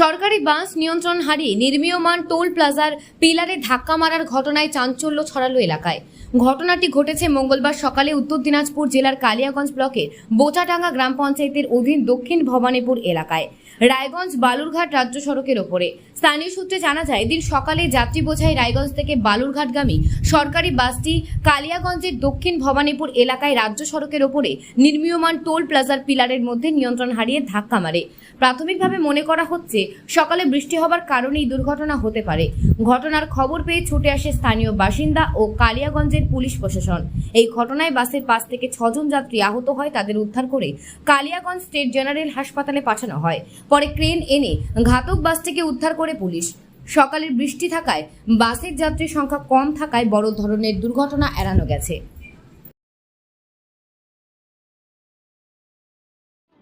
সরকারি বাস নিয়ন্ত্রণ হারিয়ে নির্মীয়মান টোল প্লাজার পিলারে ধাক্কা মারার ঘটনায় চাঞ্চল্য ছড়ালো এলাকায়। ঘটনাটি ঘটেছে মঙ্গলবার সকালে উত্তর দিনাজপুর জেলার কালিয়াগঞ্জ ব্লকের বোচাডাঙ্গা গ্রাম পঞ্চায়েতের অধীন দক্ষিণ ভবানীপুর এলাকায়। রায়গঞ্জ বালুরঘাট রাজ্য সড়কের ওপরে। স্থানীয় সূত্রে জানা যায় দিন সকালে যাত্রী বোঝাই রায়গঞ্জ থেকে বালুরঘাটগামী সরকারি বাসটি কালিয়াগঞ্জের দক্ষিণ ভবানীপুর এলাকায় রাজ্য সড়কের ওপরে নির্মীয়মান টোল প্লাজার পিলারের মধ্যে নিয়ন্ত্রণ হারিয়ে ধাক্কা মারে। প্রাথমিকভাবে মনে করা হচ্ছে, সকালে বৃষ্টি হবার কারণেই দুর্ঘটনা হতে পারে। ঘটনার খবর পেয়ে ছুটে আসে স্থানীয় বাসিন্দা ও কালিয়াগঞ্জের পুলিশ প্রশাসন। এই ঘটনায় বাসের পাশ থেকে ছজন যাত্রী আহত হয় তাদের উদ্ধার করে কালিয়াগঞ্জ স্টেট জেনারেল হাসপাতালে পাঠানো হয়। পরে ক্রেন এনে ঘাতক বাসটিকে উদ্ধার করে পুলিশ। সকালের বৃষ্টি থাকায় বাসের যাত্রীর সংখ্যা কম থাকায় বড় ধরনের দুর্ঘটনা এড়ানো গেছে।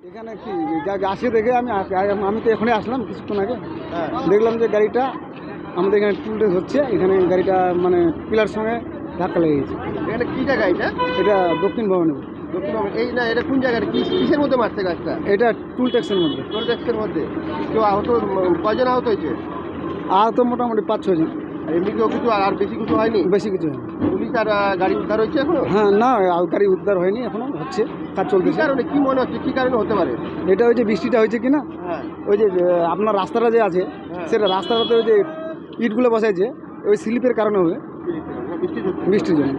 এখানে কি? আসে দেখে আমি আমি তো এখানে আসলাম কিছুক্ষণ আগে। দেখলাম যে গাড়িটা আমাদের এখানে টুলটে হচ্ছে এখানে গাড়িটা মানে পিলার সঙ্গে ধাক্কা লেগে গেছে এখানে কি জায়গা এটা? এটা দক্ষিণ ভবনে। এই না এটা কোন জায়গাটা? কি কিসের মধ্যে মারছে গাছটা? এটা টুল ট্যাক্সের মধ্যে। টোল ট্যাক্সের মধ্যে। কেউ আহত উম, কয়জন আহত হয়েছে? আর তো মোটামুটি পাঁচ ছজন আর এমনি কেউ কিছু আর বেশি কিছু হয়নি? বেশি কিছু হয়নি। পুলিশ আর গাড়ি উদ্ধার হয়েছে এখনও? হ্যাঁ না গাড়ি উদ্ধার হয়নি এখনও হচ্ছে কাজ কি চলতেছে। কারণে কি মনে হচ্ছে কি কারণে হতে পারে? এটা ওই যে বৃষ্টিটা হয়েছে কিনা? হ্যাঁ। ওই যে আপনার রাস্তাটা যে আছে হ্যাঁ। সেটা রাস্তাটাতে ওই যে ইটগুলো বসাইছে ওই স্লিপের কারণে হবে। বৃষ্টির জন্য